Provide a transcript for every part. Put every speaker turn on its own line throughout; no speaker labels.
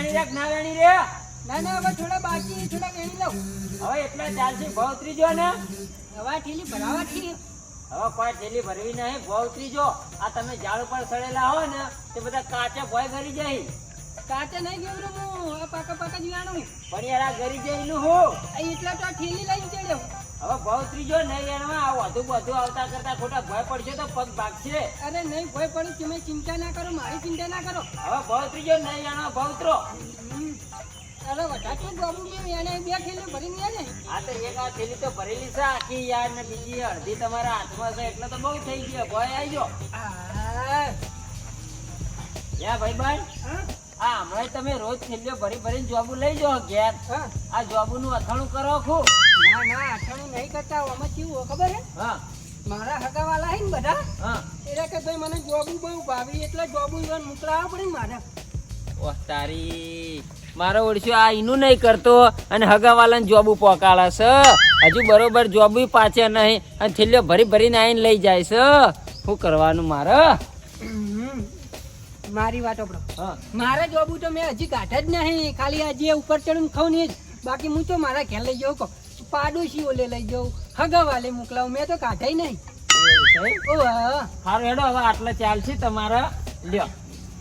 વેણી રાખ ના વેણી રે.
ના ના હવે થોડા બાકી થોડા ગણી લઉં.
હવે એટલા ચાલશે ભાવ ત્રીજો ને?
હવા ઠેલી ભરાવાથી
હવે કોઈ ઠેલી ભરવી નહીં ભાવ ત્રીજો. આ તમે ઝાડ ઉપર સડેલા હો ને તે બધા કાચે ભોય ગરી જાય.
કાચે નહીં ગયો હું હવે પાકા પાકા જ જાણું
પણ યાર આ ગરી જઈનું હું.
આ એટલા તો ઠેલી લઈને ચડ્યો.
હવે ભાવ ત્રીજો નહીં વેણવા આ વધુ બધું આવતા કરતા ખોટા ભય પડશે તો પગ ભાગશે.
અરે નહીં ભય પડે તમે ચિંતા ના કરો મારી ચિંતા ના કરો.
હવે ભાવ ત્રીજો નહીં એનો ભાવ ત્રો
અરે વધારે શું બાબુ બે એને બે થેલી ભરીને લે ને?
આ તો એક આ થેલી તો ભરેલી છે આખી યાર ને બીજી અડધી તમારા હાથમાં છે એટલે તો બહુ થઈ ગયો ભય આવી ગયો.
યા
યા ભાઈ
હા?
આ હમણાં તમે રોજ થેલીઓ ભરી ભરીને જોબુ લઈ જાઓ ઘેર.
હા.
આ જોબુનું અથાણું કરો ખૂબ
ના ના અથાણું નહીં કરતા આમાં કેવું ખબર હે?
હા.
મારા હગાવાલા હે ને બધા?
હા.
એટલે કે ભાઈ મને જોબુ બહુ ભાવી એટલે જોબુ ઈવન મોકલાવવા પડે મારે.
ઓહ તારી. મારો ઓળખ્યો આ એનું નહીં કરતો અને હગાવાલાને જોબુ પોકાળે છે. હજુ બરોબર જોબુ પાછે નહીં અને થેલીઓ ભરી ભરીને આવીને લઈ જાય છે. શું કરવાનું મારે.
મારી વાત આપણો
હા.
મારે જોબું તો મેં હજી કાઢા જ નહીં. ખાલી હજી જે ઉપર ચડું ખાઉં નહીં બાકી હું તો મારા ઘેર લઈ જાઉં કહું. પાડોશી ઓલે લઈ જાઉં. હગાવાલે મોકલાવું. મેં તો કાઢાય નહીં.
સારું હેડો હવે આટલા ચાલશે તમારા. લ્યો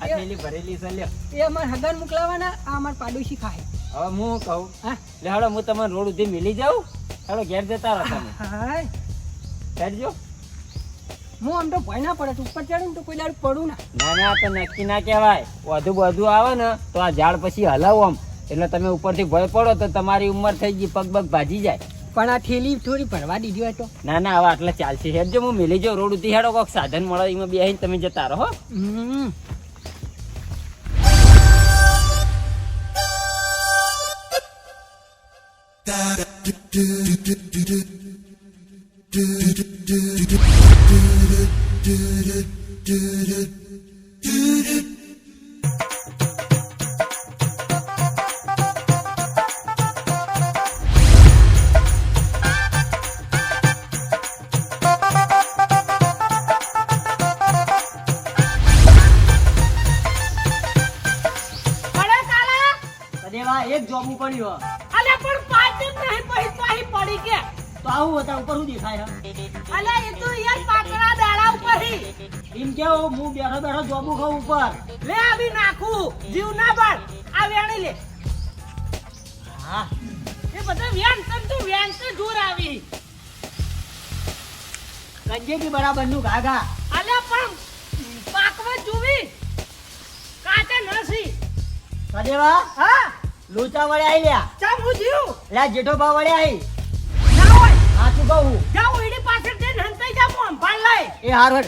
આ થેલી ભરેલી છે લ્યો.
એ અમારે હગર મોકલાવાના આ અમાર પાડોશી ખાય.
હવે હું કહું?
હા.
લે હેડો હું તમારે રોડ સુધી મિલી જાઉં. હેડો ઘેર જતા રહો તમે.
હા.
હેડજો.
હું આમ તો ભય ના પડે ઉપર ચડું ને તો કોઈ દાડું પડું ના.
ના ના તો નક્કી ના કહેવાય. વધુ બધું આવે ને તો આ ઝાડ પછી હલાવો આમ. એટલે તમે ઉપરથી ભય પડો તો તમારી ઉંમર થઈ ગઈ પગ પગ ભાજી જાય.
પણ આ થેલી થોડી ભરવા દીધી હોય તો?
ના ના હવે આટલે ચાલશે. હેડજો હું મિલી જો રોડ ઉતી હેડો કોઈક સાધન મળે એમાં બેહીને તમે જતા રહો હો.
હમ.
અલે પણ પાંચ જ નહીં પહી પહી પડી કે
તો આવું હતા ઉપર હું દેખાય
અલે એ તો યાર પાકડા દાડા ઉપર હી
એમ કે હું બેઠો બેઠો જોબુ ખાઉં ઉપર.
લે આવી નાખું. જીવ ના બળ. આ વેણી લે.
હા.
એ બધા વ્યાન તન તું વ્યાન તો દૂર આવી.
કજે બરાબરનું ગાગા
અલે પણ પાકવા જોવી. કાચે નસી
સદેવા
હા.
લોચા વડે આઈ લ્યા.
ચા હું જીવ?
લા જેઠો ભાવ વડે આઈ.
ના હોય.
હા તું કહું?
જાઓ એની પાછળ જઈને હંતાઈ જા મોં ભાળ લઈ
એ હાર વડ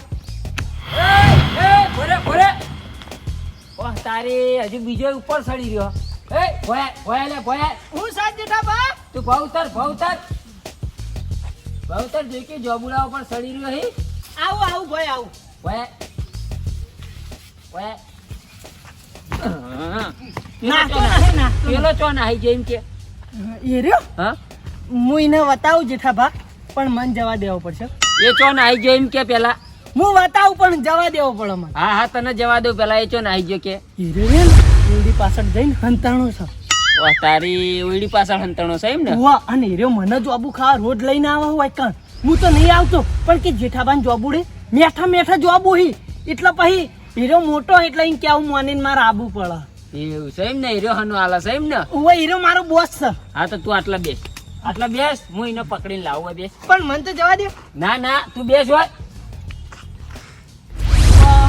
એ ભરે ભરે. ઓહ તારી હજુ બીજો ઉપર સડી રહ્યો. એ ભોયા ભોયા લે ભોયા.
હું સાજ જેઠા બા.
તું ભવતર ભવતર ભવતર જે કે જોબુડા ઉપર સડી રહ્યો હે.
આવું આવું ભોય આવું.
ભોય. ભોયા.
નાખતો નહીં નાખતો
પેલો ચો નાહી જાય એમ કે.
એ રહ્યો?
હા?
હું એને બતાવું જેઠા ભા પણ મન જવા દેવો પડશે.
એ ચો નાહી જાય એમ કે પેલા.
હું બતાવું પણ જવા દેવો પડે મને.
હા હા તને જવા દઉં પેલા એ ચો નાહી ગયો કે.
હીરે ઉડી પાછળ જઈને હંતાણું છે.
વાહ તારી ઓયડી પાછળ હંતણો છે એમ ને?
વાહ અને હીરો મને જોબુ ખાવા રોજ લઈને આવા હોય કણ હું તો નહીં આવતો પણ કે જેઠાબાન જોબુ રે મેઠા મેઠા જોબુ હી. એટલે પછી હીરો મોટો એટલે અહીં કેવું માનીને મારે આબુ પડે
એવું છે એમ ને? હીરો હનો આલા છે એમ ને?
હીરો મારો બોસ છે.
હા તો તું આટલા બેસ. આટલા બેસ? હું એને પકડીને લાવું બેસ.
પણ મને તો જવા દે.
ના ના તું બેસ હોય.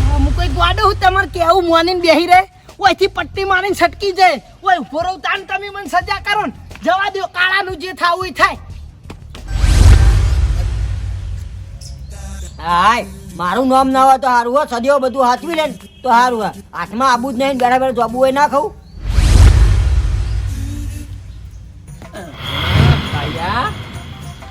હું કોઈ ગોડો હું તમારે કેવું માનીને બેહી રહે. ઓયથી પટ્ટી મારીને છટકી જાય. ઓય ઊભો તાન તમે મને સજા કરો ને. જવા દો કાળાનું જે થાવું એ થાય.
હાય મારું નામ ના હોય તો હારું હો સદીઓ બધું હાથવી લે ને. તો સારું હોય હાથમાં આબુ જ નહીં બેઠા બેઠા જોબુ હોય ના ખાવું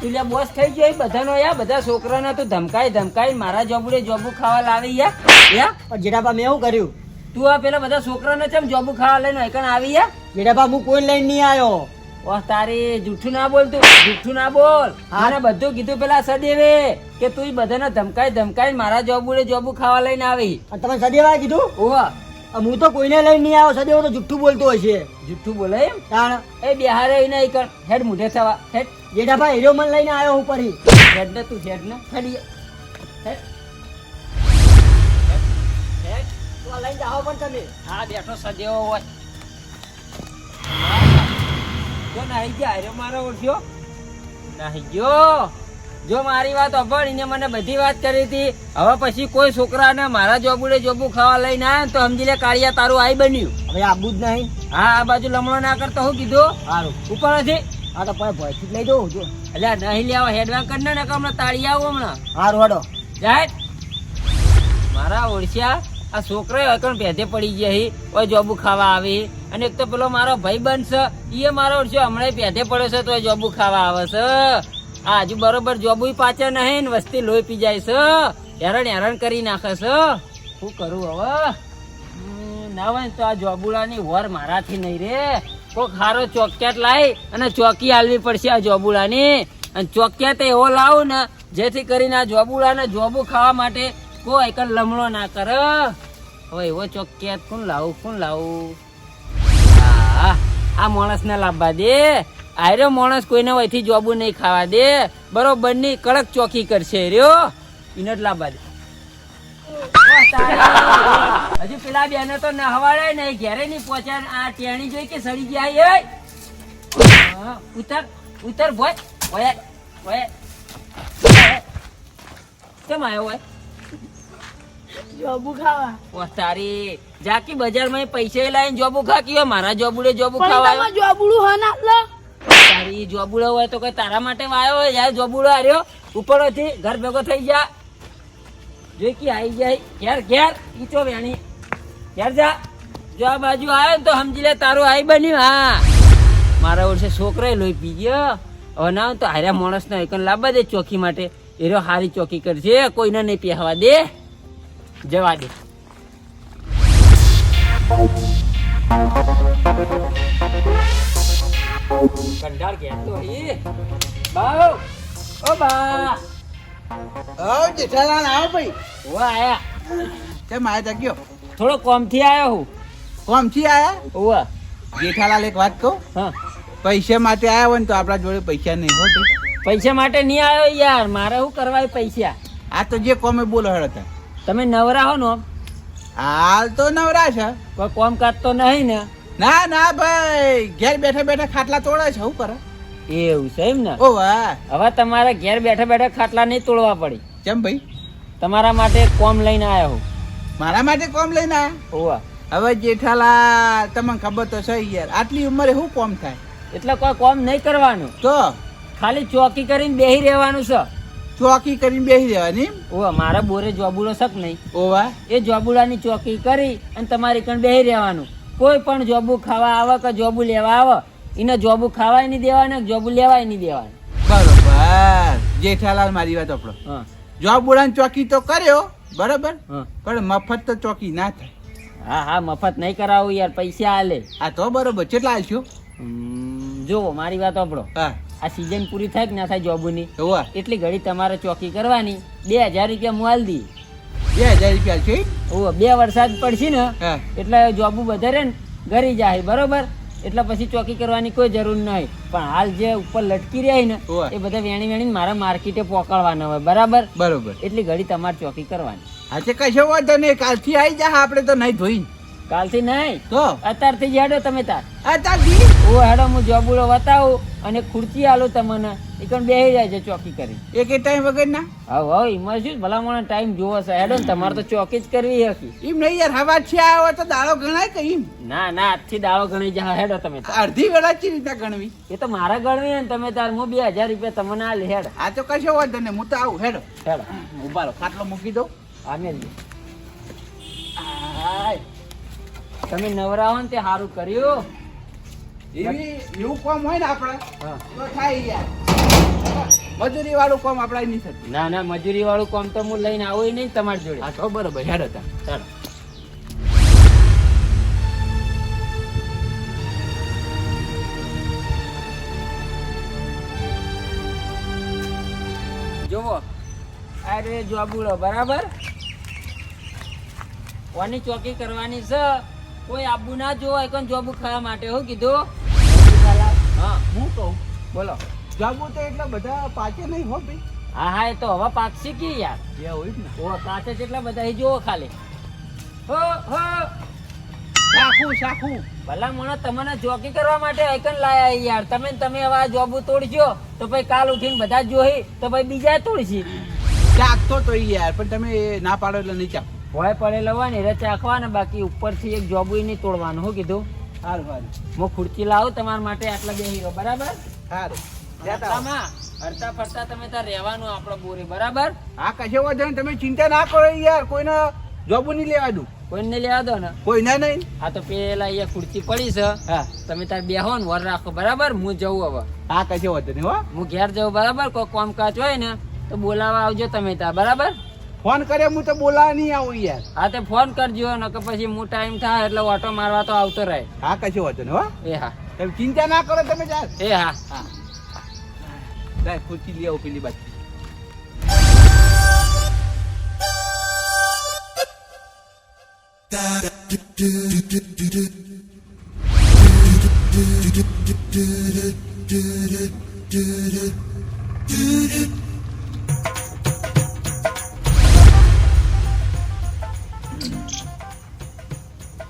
તું બોસ થઈ ગયો બધાનો યા બધા છોકરાને તું ધમકાઈ ધમકાઈ મારા જોબડે જોબુ ખાવા લાવી યા યા?
પણ જેઠાબા મેં શું કર્યું?
તું આ પેલા બધા છોકરાને ચમ જોબુ ખાવા લઈને એકણ આવી યા?
જેઠાબા હું કોઈ લઈને નહીં આવ્યો
ઓહ તારે જૂઠું ના બોલ તું જૂઠું ના બોલ. મને બધું કીધું પેલા સદેવે કે તું બધાને ધમકાઈ ધમકાઈ મારા જોબુડે જોબુ ખાવા લઈને આવી.
તમે સદેવા કીધું?
ઓહ.
હું તો કોઈને લઈને નહીં આવ્યો સદેવો તો જુઠ્ઠું બોલતો હશે
જુઠ્ઠું બોલે એમ?
તાણ.
એ બિહારે નહીં કર. હેડ મુઢે થવા. હેડ.
જેઠાભાઈ હીરો મન લઈને આવ્યો હું પરી
હેડ ને તું હેડ ને. હેડ. હેડ. હેડ.
તો લઈને જાઓ પણ તમે.
હા બેઠો સદેવો હોય. જો નાહી ગયા. અરે મારો ઓળખ્યો નાહી ગયો? જો મારી વાત અભણીને મને બધી વાત કરી હતી હવે પછી કોઈ છોકરાને મારા જોબુડે જોબુ ખાવા લઈને આવે તો સમજી લે કાળિયા તારું આઈ બન્યું.
હવે આબુ જ નહીં?
હા આ બાજુ લમણો ના કરતો હું કીધું?
સારું
ઉપર નથી?
આ તો પણ ભયથી લઈ દઉં જો.
એટલે નહીં લેવા હેડવાન કરીને ને હમણાં તાળી આવું હમણાં.
સારું હડો.
જાય. મારા ઓળખ્યા આ છોકરો અકણ ભેદે પડી ગયા હી. ઓય જોબુ ખાવા આવી અને એક તો પેલો મારો ભાઈ બનશે. એ મારો છે હમણાં ભેદે પડ્યો છે, તો જોબુ ખાવા આવે છે. આ હજુ બરોબર જોબુ પાછા નહીં, ને વસ્તી લોહી પી જાય છે. હેરણ હેરણ કરી નાખે છે. શું કરું હવે? ના હોય તો આ જોબુડાની વર મારાથી નહીં રે. કોક હારો ચોકિયાત લાવી અને ચોકી આલવી પડશે આ જોબુડાની અને ચોકિયાત એવો લાવું ને, જેથી કરીને આ જોબુડાને જોબુ ખાવા માટે કોઈ એક લમણો ના કર. હવે એવો ચોકિયાત કોણ લાવું કોણ લાવું? આ માણસને લાવવા દે. આયરો માણસ કોઈને વહીથી જોબું નહીં ખાવા દે. બરોબરની કડક ચોકી કરશે, રહ્યો? એને જ લાવવા દે. હજુ પેલા બેને તો નહવાડે નહીં, ઘેરે નહીં પહોંચ્યા. આ ટેણી જોઈ કે સડી ગયા એ? ઉતર ઉતર ભોય ઓય ભોય. કેમ આવ્યો હોય?
જોબુ ખાવા.
તારી જાકી બજારમાં પૈસા લાવીને જોબુ ખા કયો મારા જોબુડે જોબુ
પણ
ખાવા
તમે જોબુડું હા ના લે.
તારી જોબુડો હોય તો કે તારા માટે વાયો હોય? યાર જોબુડો આર્યો ઉપરથી ઘર ભેગો થઈ જા. જોઈ કે આઈ જાય. ઘેર ઘેર ઈચો વેણી. ઘેર જા. જો આ બાજુ આવ્યો ને તો સમજી લે તારું આઈ બન્યું. હા. મારા વર્ષે છોકરાએ લોહી પી ગયો. હવે ના તો હાર્યા માણસ ને એકન લાવવા દે ચોકી માટે. એરો હારી ચોકી કરશે કોઈને નહીં પહેવા દે. જવા દે. કંડાળ ઘેરતો હી બાઉ ઓ બા.
આવ જેઠાલાલ આવો ભાઈ.
ઓ આયા.
કેમ આયા જગ્યો
થોડો કોમથી આયો હું.
કોમથી આયા?
ઓવા
જેઠાલાલ એક વાત કહું?
હા.
પૈસા માટે આયા હોય ને તો આપણા જોડે પૈસા નહીં હોતી
પૈસા માટે નહીં આવ્યો યાર. મારે શું કરવા પૈસા?
આ તો જે કોમે બોલો હળતા
તમે નવરા હો નો
હાલ તો નવરા છે.
કોઈ કોમ કાજ તો નહીં ને?
ના ના ભાઈ ઘેર બેઠા બેઠા ખાટલા તોડે છે હું કરે?
એવું છે એમ ને?
ઓ વાહ.
હવે તમારે ઘેર બેઠા બેઠા ખાટલા નહીં તોડવા પડી.
કેમ ભાઈ?
તમારા માટે કોમ લઈને આવ્યા હું.
મારા માટે કોમ લઈને આવ્યા
ઓવા
હવે જેઠાલા તમને ખબર તો છે યાર આટલી ઉંમરે શું કોમ થાય?
એટલે કોઈ કોમ નહીં કરવાનું.
તો?
ખાલી ચોકી કરીને બેહી રહેવાનું છે.
ચોકી કરીને બેસી રહેવાની? એમ?
ઓવા મારા બોરે જોબુડો શક નહીં.
ઓવા?
એ જોબુડાની ચોકી કરી અને તમારી કણ બેસી રહેવાનું. કોઈ પણ જોબુ ખાવા આવે કે જોબુ લેવા આવે એને જોબુ ખાવાય નહીં દેવાનું જોબુ લેવાય નહીં દેવાનું.
બરોબર. જેઠાલાલ મારી વાત આપણો
હા.
જોબ બોલાની ચોકી તો કર્યો બરોબર?
હા.
પણ મફત તો ચોકી ના થાય.
હા હા મફત નહીં કરાવું યાર પૈસા આલે.
આ તો બરોબર. કેટલા આલશું?
જો મારી વાત આપણો
હા.
આ સિઝન પૂરી થાય કે ના થાય જોબોની એટલી ઘડી તમારે ચોકી કરવાની. બે હજાર રૂપિયા મોલ દી.
બે હજાર રૂપિયા છે?
ઓ બે વરસાદ પડશે ને એટલે જોબુ વધારે ને ઘરી જાય બરોબર? એટલે પછી ચોકી કરવાની કોઈ જરૂર નહીં. પણ હાલ જે ઉપર લટકી રહ્યા ને. એ બધા વેણી વેણી મારા માર્કેટે પોકળવાના હોય બરાબર?
બરોબર.
એટલી ઘડી તમારે ચોકી કરવાની.
હા તે કશો વાંધો નહીં કાલથી આવી જા આપણે તો નહીં ધોઈ
કાલથી નહીં.
તો?
અત્યારથી જ હેડો તમે તાર.
અત્યારથી? હું
ઓ હેડો હું જોબુડો બતાવું અને ખુરચી આલો તમને. એ પણ બેસી જાય છે ચોકી કરી.
એક ટાઈમ વગર ના
હવે હા એમાં શું ભલામણ ટાઈમ જોવો છે. હેડો ને તમારે તો ચોકી જ કરવી હતી
એમ નહીં યાર હવા છે આવ્યો તો દાળો ગણાય કે એમ?
ના ના આજથી દાળો ગણી જા હેડો તમે.
અડધી વેળા ચી રીતે ગણવી?
એ તો મારા ગણવી ને તમે તાર. હું બે હજાર રૂપિયા તમને આ હેડ.
આ તો કશો વાંધો તને હું તો આવું હેડો.
હેડો.
ઊભા રહો ખાટલો મૂકી
દો. જ. આય. તમે નવરાવો ને તે સારું કર્યું.
એવી એવું કામ હોય ને આપણે તો થાય યાર. મજૂરી વાળું કામ આપણે નહીં થતું.
ના ના મજૂરી વાળું કામ તો હું લઈને આવું નહીં તમારી જોડે.
હા તો બરોબર હેડો હતા.
ચાલો. જુઓ અરે જોબુડો બરાબર? કોની ચોકી કરવાની છે? કોઈ આબુ ના જોવાય કોઈ જોબુ ખાવા માટે. હું કીધું? હા
હું કહું. બોલો. જાગો તો એટલા બધા પાકે નહીં હો ભાઈ.
હા હા એ તો હવે પાકશી કે યાર?
એ હોય જ ને.
ઓ કાચે જેટલા બધા. એ જોવો ખાલી. હો હો.
શાખું શાખું
ભલા મને તમને જોકી કરવા માટે આઈકન લાયા યાર. તમે તમે હવે આ જોબુ તોડજો. તો પછી કાલ ઉઠીને બધા જોઈ તો પછી બીજા તોડશી.
ચાકતો તો યાર પણ તમે ના પાડો એટલે નહીં ચાક
ભોય પડેલો હોય ને એટલે ચાખવાને બાકી ઉપરથી એક જોબુઈ નહીં તોડવાનું. હું કીધું?
સારું સારું
હું ખુરચી લાવું તમારા માટે આટલા બે હીરો. બરાબર
સારું
હરતા ફરતા તમે ત્યાં રહેવાનું આપણો બોરી બરાબર?
હા કશો વાંધો તમે ચિંતા ના કરો યાર. કોઈને જોબુ નહીં લેવા દઉં.
કોઈને લેવા દો ને?
કોઈને નહીં.
હા તો પેલા અહીંયા ખુરચી પડી છે.
હા.
તમે તાર બેહો ને વર રાખો બરાબર? હું જઉં હવે.
હા કશો વાંધો નહીં હો.
હું ઘેર જાઉં બરાબર? કોઈ કામકાજ હોય ને તો બોલાવા આવજો તમે ત્યાં બરાબર?
ફોન કરે હું તો બોલાવા નહીં આવું યાર.
હા તે ફોન કરજો ને પછી હું ટાઈમ થાય એટલે ઓટો મારવા તો આવતો રહે.
હા કશું વાંધો નહીં હો.
એ હા.
તમે ચિંતા ના કરો તમે ચાલ
એ હા.
હા. લે ખુરશી લઈ આવું પેલી બાજુ.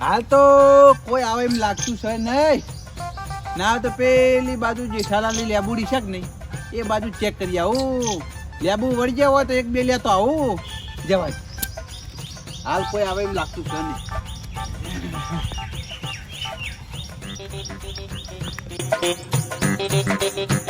હાલ તો કોઈ આવે એમ લાગતું છે નહીં. ના તો પેલી બાજુ જેઠાલાલની લેબુડી છે કે નહીં? એ બાજુ ચેક કરી આવું. લેબુ વળી ગયા હોય તો એક બે લેતો આવું. જવાય. હાલ કોઈ આવે એમ લાગતું છે નહીં.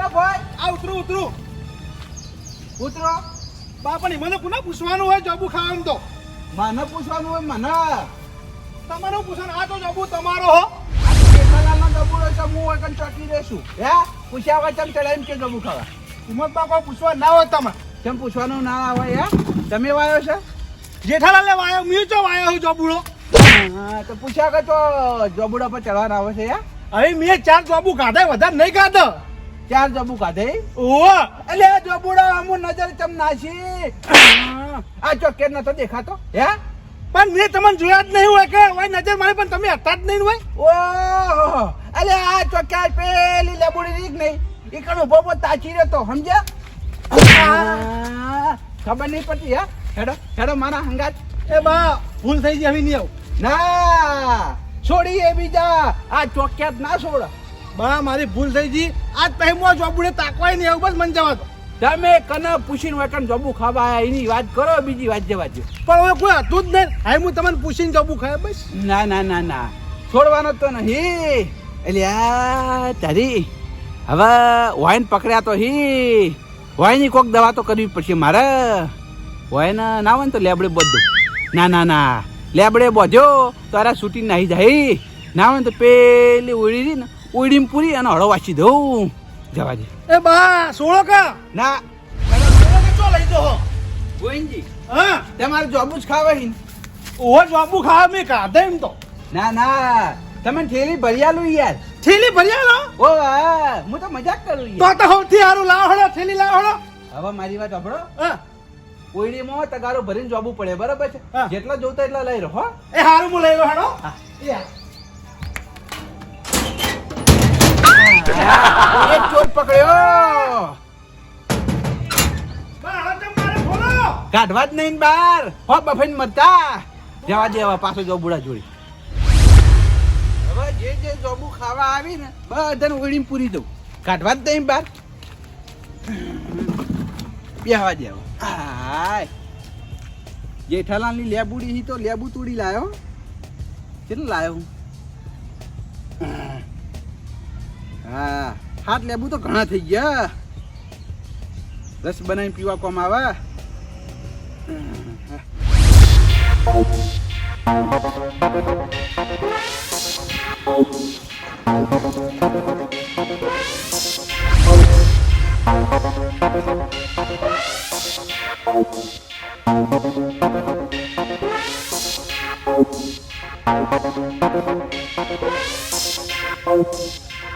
ઉતરો ભાઈ.
આ ઉતરું ઉતરું.
ઉતરો.
બા પણ મને પુનઃ પૂછવાનું હોય જોબુ ખાવાનું તો?
મને પૂછવાનું હોય મને.
તમારું પૂછવાનું? આ તો જોબુ તમારો હો.
જેઠાલાલનો જબુડો છે હું હોય કન ચોકી રહેશું હે? પૂછ્યા વગર ચમ ચડાવીને કે જબુ ખાવા?
કિંમત બા કોઈ પૂછવા ના હોય તમે.
કેમ પૂછવાનું ના હોય હે? તમે વાયો છે?
જેઠાલાલ ને વાયો મી ચો વાયો હું જોબુડો?
હા તો પૂછ્યા કે તો જોબુડા પર ચડવાના આવે છે હે?
હવે મેં ચાર જોબુ કાઢે વધારે નહીં કાઢે
ચાર જબુ કાઢે?
ઓહો!
એટલે જબુડા અમુ નજર તમ નાશી આ ચોકેર નતો દેખાતો? હે?
પણ મેં તમને જોયા જ નહીં હોય કે હોય નજર મારી પણ તમે હતા જ નહીં હોય?
ઓહો! એટલે આ ચોક્યા પેલી લેબુડી રીક નહીં. ઈ કણ ઊભો ઊભો તાચી રહેતો તો સમજ્યા? ખબર નહીં પડતી હે? હેડો હેડો મારા હંગાત.
એ બા ભૂલ થઈ ગઈ હવે નહીં આવું.
ના! છોડી એ બીજા. આ ચોક્યાત ના છોડ.
બા મારી ભૂલ થઈ ગઈ. આજ પછી મો જોબુડે તાકવાય નહીં આવું બસ મને જવા દો.
તમે કને પૂછીને હોય જોબુ ખાવા આયા એની વાત કરો બીજી વાત જવા દો
પણ હવે કોઈ હતું જ નહીં. હવે હું તમને પૂછીને જોબુ ખાય બસ.
ના ના ના ના. છોડવાનો તો નહીં. એટલે આ તારી હવે વાઈન પકડ્યા તો હી. વાઈની કોક દવા તો કરવી પડશે મારે. વાઈન ના હોય ને તો લેબડે બધું. ના ના ના. લેબડે બોધ્યો તારા છૂટી નાહી જાય. ના હોય ને તો પેલી ઉડી ને ઓળીમાં પૂરી અને હળો વાંચી દઉં. જવા દે.
એ બા સોળો કા?
ના.
સોળો કે ચો લઈ દો
ગોવિંદજી
હા?
તમારે જોબુ જ ખાવા
ઓહો જોબુ ખાવા મેં કાઢે એમ તો.
ના ના. તમે ઠેલી લો યાર.
થેલી ભર્યા લો
ઓ હા. તો મજાક કરું
તો તો સૌથી સારું લાવ હળો થેલી લાવ હળો
હવે મારી વાત સાંભળો.
હા.
કોઈડીમાં તગારો ભરીને જોબું પડે બરાબર છે. જેટલા જોતા એટલા લઈ રહો હો.
એ સારું હું લઈ લો હળો. એ
એક ચોર પકડ્યો. કાઢવા જ નહીં બાર હો બફેન મરતા. જવા દે પાછો જો બુડા જોડી. હવે જે જે જોબુ ખાવા આવી ને, બધાને ઓળીને પૂરી દઉં. કાઢવા જ નહીં બાર બેહવા દેવા હાય. જેઠાલાલની લેબુડી હી તો લેબુ તોડી લાયો. કેટલું લાયો હા? હાથ લેબુ તો ઘણા થઈ ગયા. રસ બનાવીને પીવા કોમ આવે? અરે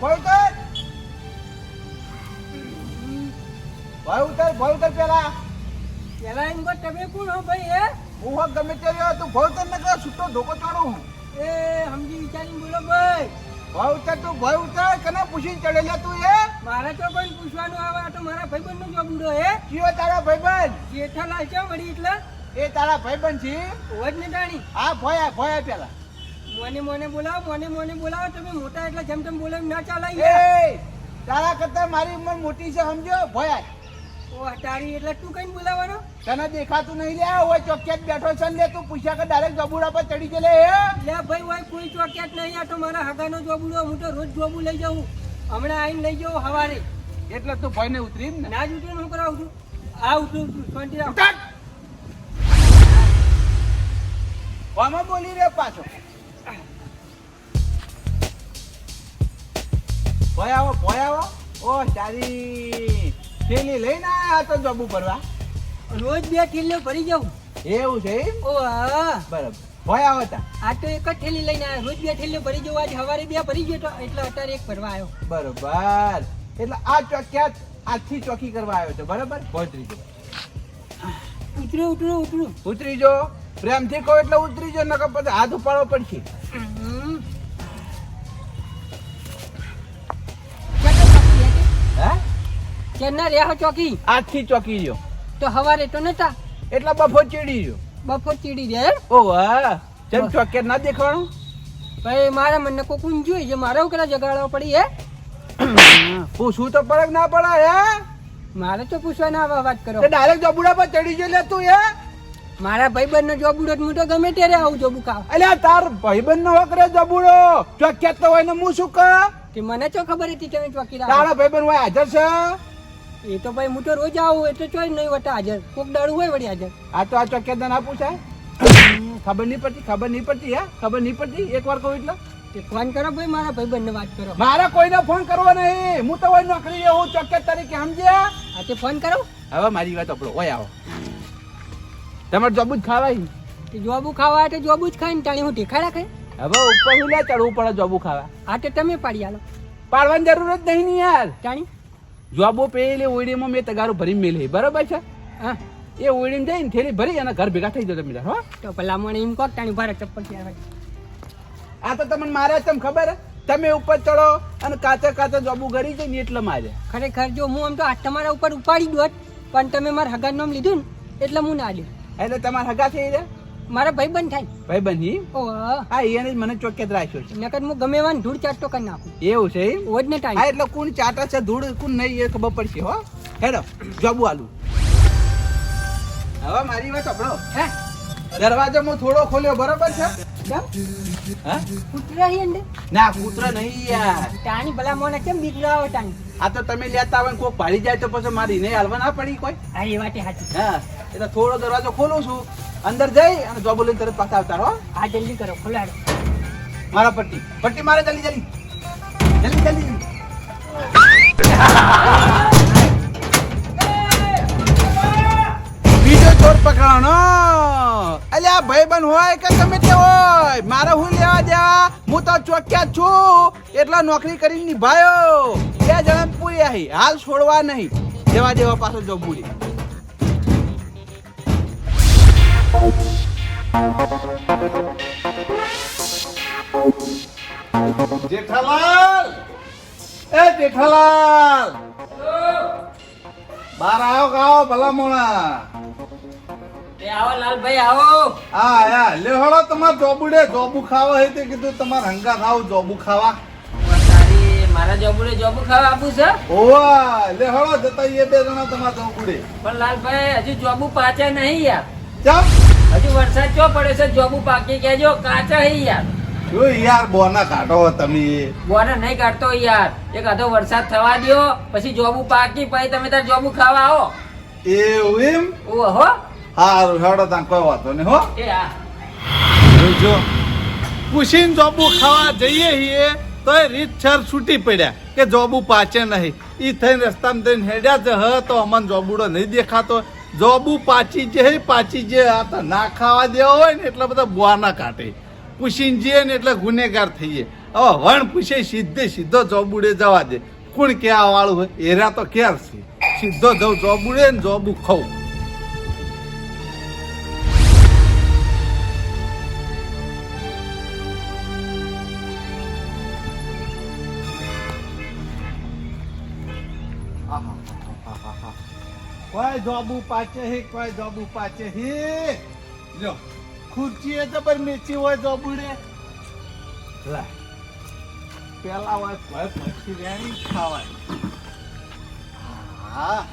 ભોય ઉતર. ભોય ઉતર ભોય ઉતર પેલા.
પેલા એમ કહો તમે કોણ હો ભાઈ હે?
હું ગમે તે રહ્યો તું ભોય ઉતર ને કહો છૂટો ધોકો ચડું
એ સમજી વિચારીને બોલો ભાઈ.
ભોય ઉતર તું ભોય ઉતર કને પૂછીને ચડેલા તું એ
મારે તો કોઈ પૂછવાનું આવે આ તો મારા ભાઈબંધનો જો બુડો હે?
કયો તારા ભાઈબંધ?
જેઠાલાલ છે વળી એટલે?
એ તારા ભાઈબંધ છે.
હોજ ને જાણી
આ ભોયા ભોયા પેલા.
મોને મોને બોલાવો મોને મોને બોલાવો. તમે મોટા એટલે જેમ તેમ બોલે ના ચાલાય.
એ તારા કરતા મારી ઉંમર મોટી છે સમજો? ભયા
ઓ તારી એટલે તું કઈ બોલાવાનો
તને દેખાતું નહીં લે હોય ચોકિયાત બેઠો છે ને તું પૂછ્યા કે ડાયરેક્ટ જબુડા પર ચડી ગયેલે હે
લે ભાઈ હોય કોઈ ચોકિયાત નહીં આ તો મારા હગાનો જોબુડો હું તો રોજ જોબુ લઈ જાઉં. હમણાં આવીને લઈ જાઉં હવારે.
એટલે તું ભયને ઉતરી ને?
ના જ ઉતરી હું કરાવું છું? આ ઉતરું છું શાંતિ રાખ.
બોલી રે પાછો? ભય આવો ભય આવો. ઓ તારી થેલી લઈને આયા તો જબુ ભરવા?
રોજ બે થેલીઓ ભરી જાઉં?
એવું છે?
ઓ હા.
બરાબર. ભય આવો તા.
આ તો એક જ થેલી લઈને આવ્યો રોજ બે થેલીઓ ભરી જાઉં. આજ સવારે બે ભરી ગયો તો એટલે અત્યારે એક ભરવા આવ્યો.
બરોબર. એટલે આ ચોક્યા આજથી ચોકી કરવા આવ્યો તો બરાબર? ભોજરી જો
ઉતરું ઉતરું ઉતરું.
ઉતરી જો પ્રેમથી કહો એટલે ઉતરી જો નકર પછી હાથ ઉપાડવો પડશે.
ક્યારના રહ્યા ચોકી?
આજથી ચોકી જો
તો હવારે તો નતા?
એટલે બફો ચીડી જો
બપોર ચીડી દે
ઓ વાહ જેમ ચોકે ના દેખવાનું
ભાઈ મારા મને કોઈ કુંજ જોઈ છે? મારા ઉકરા જગાડવા પડી હે?
પૂછવું તો ફરક ના પડે હે?
મારે તો પૂછવા ના આવે વાત કરો.
ડાયરેક્ટ જબુડા પર ચડી જ લે તું હે?
મારા ભાઈબંધ નો જોબુડો હું તો ગમે ત્યારે આવું જોબુ ખાવ
અલ્યા તાર ભાઈબંધ નો હક જોબુડો જબુડો તો હોય ને હું શું કહ
કે મને ચો ખબર હતી તમે ચોકી
તારા ભાઈબંધ હોય હાજર છે?
એ તો ભાઈ હું તો રોજ આવું એટલે ચોય નહીં વટા હાજર. કોક દાડું હોય વળી હાજર.
આ તો આ ચોકેટ ના પૂછાય ખબર નહીં પડતી ખબર નહીં પડતી હે? ખબર નહીં પડતી? એક વાર કહું એટલે.
ફોન કરો ભાઈ મારા ભાઈબંધ ને વાત કરો.
મારે કોઈને ફોન કરવો નહીં. હું તો હોય નોકરી હું ચોકેટ તરીકે સમજ્યા?
હા તે ફોન કરો.
હવે મારી વાત આપણો હોય આવો. તમારે જોબુ જ ખાવાય?
જોબું ખાવા તો જોબુ જ ખાઈને તાણી હું ટીખા રાખે
હવે ઉપર હું લે ચડવું પડે જોબું ખાવા.
હા તે તમે પાડી આલો.
પાડવાની જરૂર જ નહીં ને યાર.
તાણી
જોબો પેલી ઓળીમાં મેં તગારું ભરી મેલી બરોબર છે?
હા.
એ ઓળીને જઈને થેલી ભરી અને ઘર ભેગા થઈ જતો તમે હો.
તો પેલા મને એમ કોક તાણી ભારે ચપ્પલ હોય
આ તો તમને મારે તમને ખબર? તમે ઉપર ચડો અને કાચા કાચા જોબું ગરી જાય ને એટલે મારે.
ખરેખર જો હું આમ તો આ તમારા ઉપર ઉપાડી દોત પણ તમે મારા હગાર નામ લીધું ને એટલે હું ના લ્યો.
એટલે તમારા હગા થઈ રહ્યા?
મારા ભાઈબંધ થાય.
ભાઈ બની
ઓ હા.
હા એને જ મને ચોકેત રાખ્યો છે.
નકર હું ગમે વાન ધૂળ ચાટતો કરી નાખું.
એવું છે
ઓજ ને
હા
ટાઈમ
એટલે કોણ ચાટા છે ધૂળ કોણ નહીં એ ખબર પડશે હો. હેડો જોબુ આલુ. હવે મારી વાત સાંભળો.
હે?
દરવાજો હું થોડો ખોલ્યો બરોબર છે? હા?
કૂતરા હી અંડે
ના કૂતરા નહીં યાર.
તાણી ભલા મોને કેમ બીક ના આવે તાણી
આ તો તમે લેતા આવે કોઈ કોક પાડી જાય તો પછી મારી નહીં હાલવા ના પડી કોઈ?
આ એ વાતે સાચી.
હા. એટલે થોડો દરવાજો ખોલું છું. અંદર જઈ અને જોબ લઈને તરત પાછા આવતા રહો
આ જલ્દી કરો ખોલાડો.
મારા પટ્ટી. પટ્ટી મારે જલ્દી જલ્દી. જલ્દી જલ્દી. બીજો ચોર પકડવાનો. અલ્યા ભાઈબંધ હોય કે ગમે તે હોય મારે હું લેવા દેવા હું તો ચોક્યા છું. એટલા નોકરી કરીને નિભાયો. બે જણા પૂરી હાલ છોડવા નહીં. દેવા દેવા પાછો જો બુડી
જેઠાલાલ! એ જેઠાલાલ! બાર આવો આવો ભલા મોણા
એ આવો લાલભાઈ આવો.
હા આયા લે હળો તમાર જોબુડે જોબુ ખાવા હે તે કીધું તમાર હંગા ખાવ જોબુ ખાવા.
મારા જોબુડે જોબુ ખાવા આપું છે?
ઓવા લે હળો જતા એ બે જણા તમાર જોબુડે.
પણ લાલભાઈ હજુ જોબુ પાછા નહીં યાર.
ચમ
હજુ વરસાદ ચો પડે છે? જોબુ પાકી કેજો કાચા હે યાર.
જો યાર બોના કાઢો તમે.
બોને નહીં કાઢતો યાર. એક આધો વરસાદ થવા દ્યો પછી જોબુ પાકી પછી તમે તાર જોબુ ખાવા આવો.
એવું એમ?
ઓહો
હારું હેડો તાં કોઈ વાતો નહીં હો.
એ
જો પૂછીને જોબુ ખાવા જઈએ છીએ તો એ રીતસર છૂટી પડ્યા કે જોબુ પાચે નહીં. એ થઈને રસ્તામાં થઈને હેડ્યા જ હ તો અમને જોબુડો નહીં દેખાતો. જોબુ પાછી જે પાછી જે આ તો ના ખાવા દેવા હોય ને એટલા બધા બુઆ ના કાઢે. પૂછીને જઈએ ને એટલે ગુનેગાર થઈએ. હવે વણ પૂછે, સીધે સીધો જોબુડે જવા દે. કોણ ક્યાં વાળું હોય? એરા તો ક્યાર છે? સીધો જવું જોબુડે ને જોબુ ખાવું કોઈ જોબુ પાચે હે, કોઈ જોબુ પાચે હે. લો ખુરચી એ જબર મેચી હોય જોબુડે લા, પેલા હોય ભય પછી રેણી ખાવાય. હા.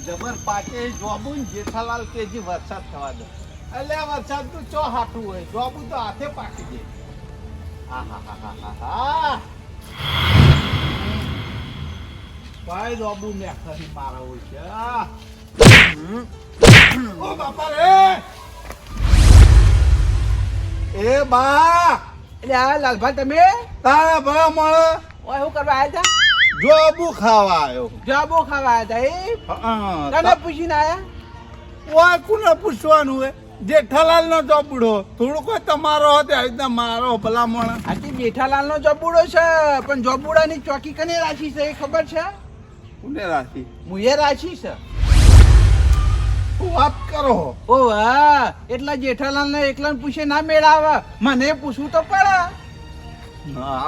જબર પાકે હે, જોબુ ને જેઠાલાલ કેજી વરસાદ થવા દો. એટલે વરસાદ તો ચો હાટું હોય? જોબુ તો હાથે પાકી જાય હા હા હા હા હા. હા રોબુ મેખરી મારા હોય છે. આ. ઓ બાપા રે એ બા!
એટલે આ લાલભાઈ તમે?
તારા ભા મળે
ઓય શું કરવા આવ્યા હતા?
જોબુ ખાવા આવ્યો
જાબો ખાવા આવ્યા હતા
હા,
એ કને
તા-
પૂછીને આયા?
ઓય કોને પૂછવાનું હે? જેઠાલાલ નો જોબુડો થોડું કોઈ તમારો હતો આવી રીતના મારો ભલા મણ
આજે જેઠાલાલ નો ચોપડો છે પણ જોબુડાની ચોકી કને રાખી છે એ ખબર છે?
કોને રાખી?
મુએ રાખી છે.
વાત કરો
ઓ હા એટલા જેઠાલાલ ને એકલા પૂછે ના મેળાવે. મને પૂછવું તો પડે.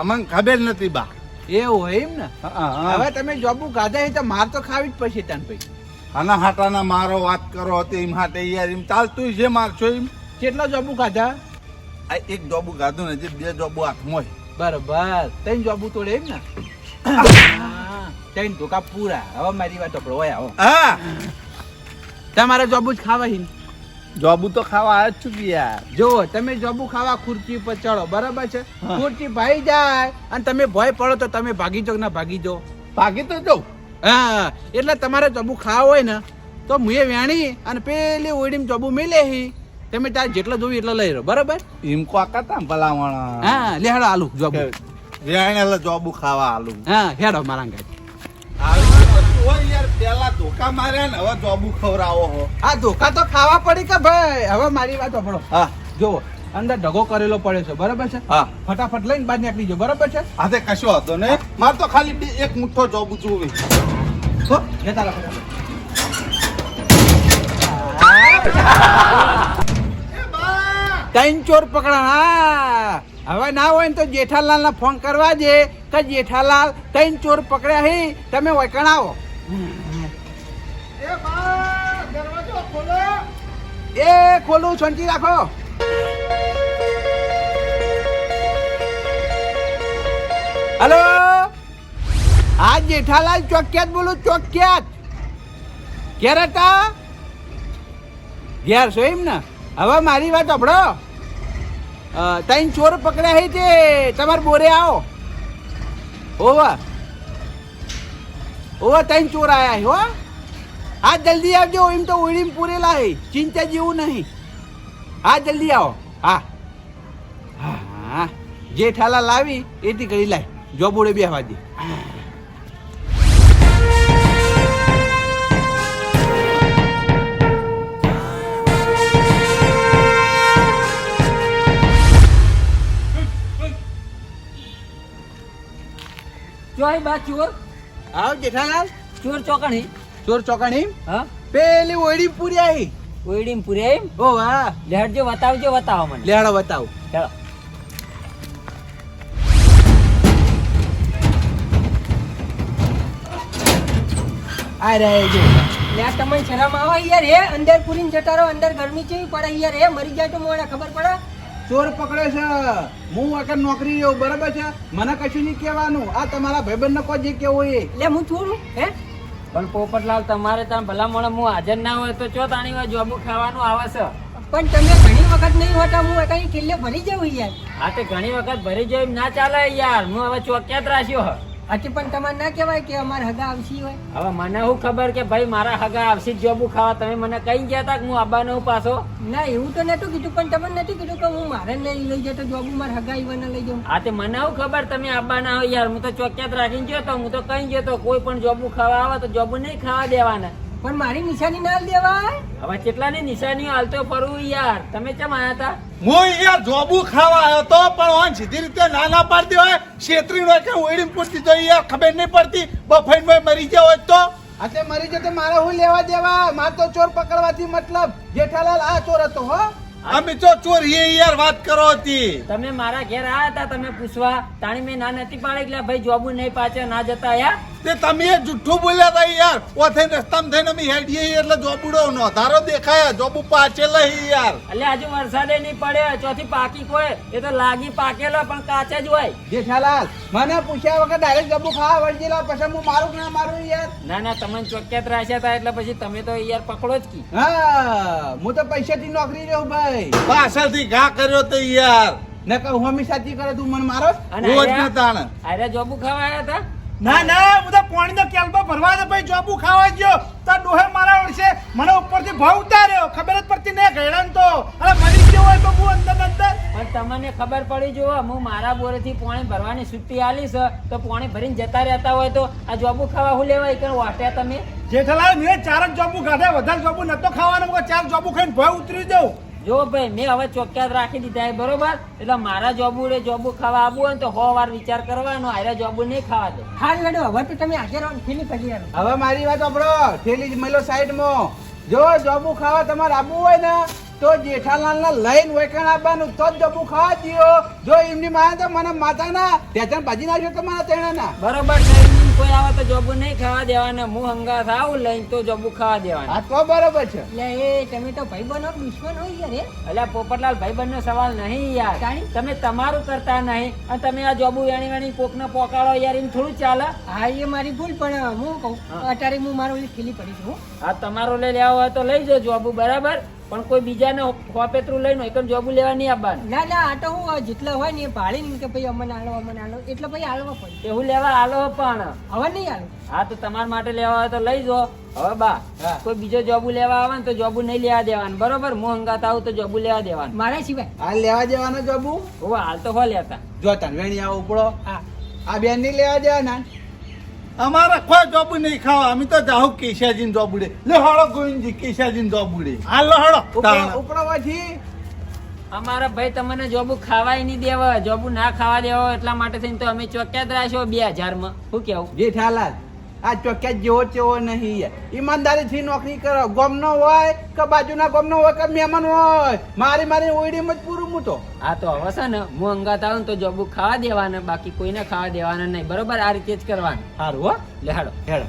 અમને ખબર નથી બા.
એ હોય એમ ને. હવે તમે જોબુ ગાધા છે તો માર તો ખાવી જ પડશે તાન પછી
આના હાટાના મારો વાત કરો હતો એમ હાટે યાર એમ ચાલતું છે મારશો એમ?
કેટલા જોબુ ખાધા
આ એક જોબુ ગાધું ને જે બે જોબુ હાથમાં.
બરોબર. ત્રણ જોબુ તોડે એમ ને? ત્રણ ધોકા પૂરા. હવે મારી વાત ઢોકળો હોય આવો.
હા.
તમારે જોબુ જ ખાવા હી
જોબુ તો ખાવા આવે જ છું યાર?
જો તમે જોબુ ખાવા ખુરચી ઉપર ચડો બરાબર છે? ખુરચી ભાઈ જાય અને તમે ભય પડો તો તમે ભાગી જો ના ભાગી જો
ભાગી તો જો
હા એટલે તમારે જોબુ ખાવા હોય ને તો મુએ વેણી અને પેલી ઓડીમ જોબુ મેલે હી. તમે તાર જેટલો જોવી એટલો લઈ રહ્યો બરાબર?
એમ કોકા તા ભલામણ?
હા લે હેડો આલુ જોબુ.
વ્યાણેલા જોબુ ખાવા આલુ.
હા હેડો મારા ગાડી
પેલા ધોકા માર્યા ને હવે જોબુ હો
આ ધોકા તો ખાવા પડી કે ભાઈ? હવે મારી વાત સાંભળો.
હા.
જો અંદર ઢગો કરેલો પડ્યો છે બરાબર છે?
હા.
ફટાફટ લઈને બહાર નીકળી જાઓ બરાબર છે?
આજે કશો હતો ને મારે તો ખાલી બે- એક મુઠ્ઠો જોબ જોવી હો?
જતા રહો! ત્રણ ચોર પકડા હા હવે ના હોય ને તો જેઠાલાલ ના ફોન કરવા દે કે જેઠાલાલ ત્રણ ચોર પકડ્યા હી તમે વૈકણ આવો.
એ ખોલો.
શાંતિ રાખો. હલો? હા જેઠાલાલ ચોક્યાત બોલું ચોક્યાત ક્યારે હતા? ઘેર છો એમ ને? હવે મારી વાત સાંભળો. અ, ચોર પકડ્યા છે તે? તમારે બોરે આવો. ઓવા ઓવા ત્રણ ચોર આયા હો હા. જલ્દી આવજો એમ તો ઓળીમ પૂરેલા હે. ચિંતા જેવું નહીં. હા જલ્દી આવો. હા. હા હા. જે લાવી એથી કરી લાય. જો બોડે બેહવા
ચોય બા ચોર
આવ જેઠાલાલ?
ચોર ચોકણી.
ચોર ચોકણી?
હા?
પેલી ઓળી પૂરી આવી
ઓઈડીમ પૂરી એમ?
ઓ વાહ.
લેડજો બતાવજો બતાવો મને.
લેડો બતાવો
ચાલો.
આ રહે જો.
લે તમે શરમ આવો યાર હે? અંદર પૂરીને જતા રહો અંદર ગરમી કેવી પડે યાર હે મરી જાય તો મને ખબર પડે?
ચોર પકડે છે. હું વખત નોકરી રહ્યો બરાબર છે? મને કશું નહીં કહેવાનું. આ તમારા ભાઈબંધ કોઈ જે કેવું એ
લે હું છોડું હે?
પણ પોપટલાલ તમારે ત્યાં ભલા મળે હું હાજર ના હોય તો ચો તાણી હોય જોબુ ખાવાનું આવે છે?
પણ તમે ઘણી વખત નહીં હોતા હું કઈ કિલ્લે ભરી જવું યાર.
આ તે ઘણી વખત ભરી જવું એમ ના ચાલે યાર. હું હવે ચોક્યાત રાખ્યો હ
હાથી પણ તમારે ના કહેવાય કે અમારે હગા આવશી હોય.
હવે મને શું ખબર કે ભાઈ મારા હગા આવશી જ જોબુ ખાવા. તમે મને કઈ ગયા તા કે હું આબાનો હું પાછો?
ના એવું તો નતું કીધું પણ તમે નથી કીધું કે હું મારે નહીં લઈ જતો જોબુ મારા હગા ઈવાને લઈ જાઉં.
હા તે મને શું ખબર તમે આબાના હોય યાર. હું તો ચોક્યાત રાખીને ગયો તો હું તો કઈ ગયો તો કોઈ પણ જોબુ ખાવા આવે તો જોબુ નહીં ખાવા દેવાના.
પણ મારી નિશાની ના દેવાય
હવે કેટલાની નિશાનીઓ હાલતો ફરવું યાર? તમે કેમ આયા તા
હું અહીંયા જોબુ ખાવા આવ્યો તો પણ ઓન સીધી રીતે ના ના પાડતી હોય છેતરી હોય કે ઓઈડીને પૂછતી તો યાર ખબર નહીં પડતી બફાઈને મરી ગયા હોય તો?
એટલે મરી જતો મારે હું લેવા દેવા? માર તો ચોર પકડવાથી મતલબ જેઠાલાલ આ ચોર હતો હો?
અમે તો ચોરીએ યાર વાત કરો હતી.
તમે મારા ઘેર આયા હતા તમે પૂછવા. તાણી મેં ના નથી પાડી એટલે ભાઈ જોબુ નહીં પાછા ના જતા યા
તે તમે જુઠ્ઠું બોલ્યા હતા યાર. ઓ થઈને રસ્તામાં થઈને અમે હેડીએ એટલે જોબુડો નોધારો દેખાયા જોબુ પાછે લઈ યાર.
એટલે આજે વરસાદે નહીં પડે ચોથી પાકી કોઈ. એ તો લાગી પાકેલા પણ કાચા જ હોય.
જેઠાલાલ મને પૂછ્યા વગર ડાયરેક્ટ જબુ ખાવા વળજેલા પછી હું મારું ના મારું યાર?
ના ના તમને ચોક્યાત રાખ્યા હતા એટલે પછી તમે તો યાર પકડો જ કી.
હા હું તો પૈસાથી નોકરી રહ્યો ભાઈ.
પાછળથી ઘા કર્યો તો યાર.
ને કહું હમી સાચી કરે તું મને મારો
અને
રોજ
આર્યા-
ના તાણ.
આર્યા જોબુ ખાવા આવ્યા હતા
ના ના હું તો પાણીનો કેલ્બો ભરવા દે ભાઈ જોબુ ખાવા ગયો. તો ડોહે મારા ઓળશે મને ઉપરથી ભાવ ઉતાર્યો. ખબર જ પડતી નહીં ગયડાને તો. અરે મરી ગયો હોય તો હું અંદર ને અંદર.
પણ તમને ખબર પડી જો હું મારા બોરેથી પાણી ભરવાની છુટ્ટી આલીશ તો પાણી ભરીને જતા રહેતા હોય તો આ જોબુ ખાવા હું લેવાય? કે વાટ્યા તમે?
જેઠાલાલ મેં ચાર જ જોબુ ખાધા વધારે જોબુ નતો ખાવાનું. ચાર જોબુ ખાઈને ભાવ ઉતરી દઉં
જો ભાઈ મેં હવે ચોક્યાત રાખી દીધા બરોબર? એટલે મારા જોબુ રે જોબુ ખાવા આવવું હોય ને તો હો વાર વિચાર કરવાનો આરે જોબુ નહીં ખાવા દે.
હાલ મેડમ હવે તો તમે હાજર રહો ફીલી પડી
હવે મારી વાત સાંભળો થેલી જ મેલો સાઈડમાં. જો જોબુ ખાવા તમારે આવવું હોય ને તો જેઠાલાલ ને લઈને વેકણ આપવાનું તો જ જબુ ખાવા દ્યો. જો એમની માને તો મને માતા ના ત્યાં ભાજી નાખ્યો તો તેણા ના
બરોબર કોઈ આવે તો જોબુ નહીં ખાવા દેવાના હું હંગા આવું લઈને તો જોબુ ખાવા દેવાના.
આ તો બરોબર છે.
એટલે એ તમે તો ભાઈ બનો દુશ્મન હોય યાર
એટલે પોપટલાલ ભાઈ બનનો સવાલ નહીં યાર? તમે તમારું કરતા નહીં અને તમે આ જોબુ વેણી વેણી કોક ને પોકાળો યાર એમ થોડું ચાલે?
હા એ મારી ભૂલ પણ હું કહું અત્યારે હું મારો ઓલી ખીલી પડી છું હા.
આ તમારો લઈ લેવા હોય તો લઈ જાઓ જોબુ બરાબર? પણ કોઈ બીજાને હોપેતરું લઈને એકમ જોબુ લેવા નહીં આવવાનું.
ના ના આ તો હું જેટલા હોય ને એ ભાળી ને કે ભાઈ અમને આલો અમને આલો એટલે ભાઈ આલવા પડે.
એવું લેવા આલો પણ.
હવે નહીં આલો
હા તો તમારા માટે લેવા હોય તો લઈ જો. હવે બા. કોઈ બીજો જોબુ લેવા આવે ને તો જોબુ નહીં લેવા દેવાનું. બરોબર? હું હંગાત આવું તો જોબુ લેવા દેવાનું.
મારા સિવાય.
હાલ લેવા જવાનો જોબુ?
હું હાલ તો હો લેતા.
જો તને વેણી આવો ઉપડો.
હા.
આ બેન નહીં લેવા જવાના
અમારે કોઈ જોબ નહીં ખાવા. અમે તો જાહુ કેશાજીને જોબુડે લે હળો ગોવિંદજી કેશાજીને જોબુડે હાલો હળો તાણ.
ઉપડો ઉપડો વાથી
અમારા ભાઈ તમને જોબુ ખાવાય નહીં દેવા. જોબુ ના ખાવા દેવા એટલા માટે થઈને તો અમે ચોક્યાત રાખ્યો બે હજારમાં શું કેવું?
જેઠાલાલ આ ચોક્યા જેવો ચેવો નહીં ઈમાનદારીથી નોકરી કરો. ગમનો હોય કે બાજુના ગમનો હોય કે મહેમાન હોય. મારી મારી ઓઈડીમાં જ પૂરું મૂતો.
આ તો હવે છે ને હું અંગાત આવું ને તો જોબુ ખાવા દેવાના બાકી કોઈને ખાવા દેવાના નહીં. બરોબર? આ રીતે જ કરવાનું.
સારું હો.
લે હાડો
હેડો.